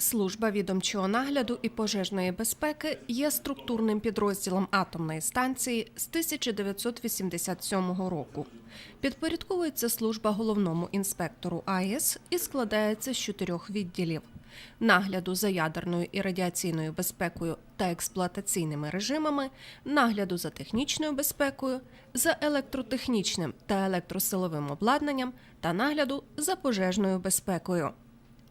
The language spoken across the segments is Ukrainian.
Служба відомчого нагляду і пожежної безпеки є структурним підрозділом атомної станції з 1987 року. Підпорядковується служба головному інспектору АЕС і складається з чотирьох відділів: нагляду за ядерною і радіаційною безпекою та експлуатаційними режимами, нагляду за технічною безпекою, за електротехнічним та електросиловим обладнанням та нагляду за пожежною безпекою.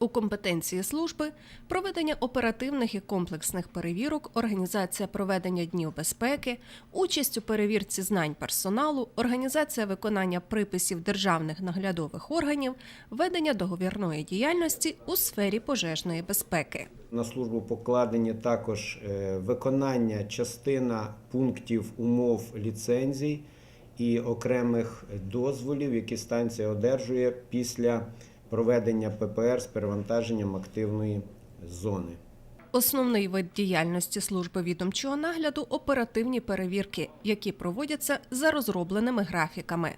У компетенції служби проведення оперативних і комплексних перевірок, організація проведення днів безпеки, участь у перевірці знань персоналу, організація виконання приписів державних наглядових органів, ведення договірної діяльності у сфері пожежної безпеки. На службу покладені також е, виконання частина пунктів умов ліцензій і окремих дозволів, які станція одержує після проведення ППР з перевантаженням активної зони. Основний вид діяльності служби відомчого нагляду оперативні перевірки, які проводяться за розробленими графіками.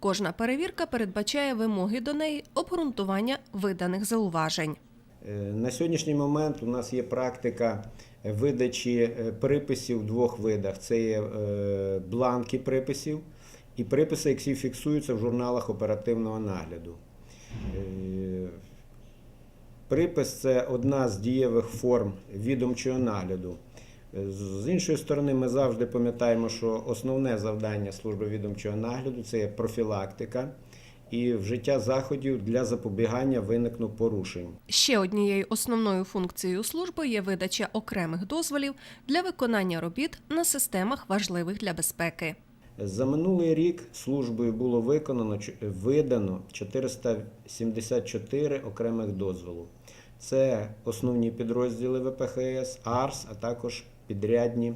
Кожна перевірка передбачає вимоги до неї, обґрунтування виданих зауважень. Е, На сьогоднішній момент у нас є практика видачі е, приписів в двох видах: це є е, бланки приписів і приписи, які фіксуються в журналах оперативного нагляду. Е, Припис це одна з дієвих форм відомчого нагляду. Е, З іншої сторони, ми завжди пам'ятаємо, що основне завдання служби відомчого нагляду це є профілактика і вжиття заходів для запобігання виникну порушень. Ще однією основною функцією служби є видача окремих дозволів для виконання робіт на системах важливих для безпеки. За минулий рік службою було виконано видано 474 окремих дозволу. Це основні підрозділи ВПХС, АРС, а також підрядні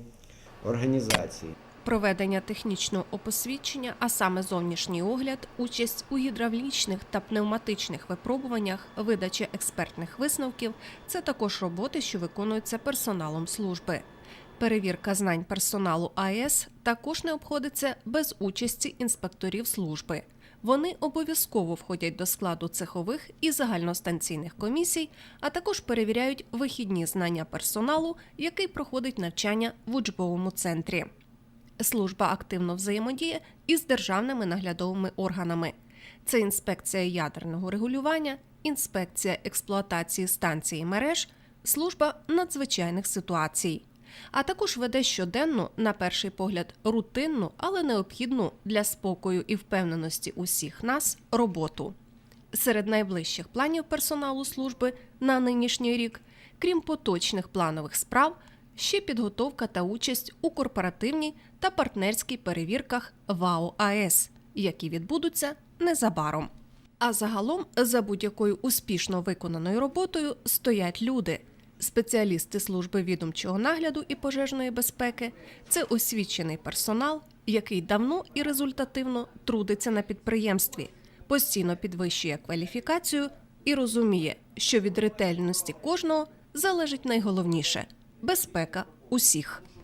організації. Проведення технічного опосвідчення, а саме зовнішній огляд, участь у гідравлічних та пневматичних випробуваннях, видача експертних висновків це також роботи, що виконуються персоналом служби. Перевірка знань персоналу АЕС також не обходиться без участі інспекторів служби. Вони обов'язково входять до складу цехових і загальностанційних комісій, а також перевіряють вихідні знання персоналу, який проходить навчання в учбовому центрі. Служба активно взаємодіє із державними наглядовими органами. Це інспекція ядерного регулювання, інспекція експлуатації станцій мереж, служба надзвичайних ситуацій. А також веде щоденну, на перший погляд, рутинну, але необхідну для спокою і впевненості усіх нас роботу. Серед найближчих планів персоналу служби на нинішній рік, крім поточних планових справ, ще підготовка та участь у корпоративній та партнерській перевірках ВАО АЕС, які відбудуться незабаром. А загалом за будь-якою успішно виконаною роботою стоять люди. Спеціалісти служби відомчого нагляду і пожежної безпеки це освічений персонал, який давно і результативно трудиться на підприємстві, постійно підвищує кваліфікацію і розуміє, що від ретельності кожного залежить найголовніше безпека усіх.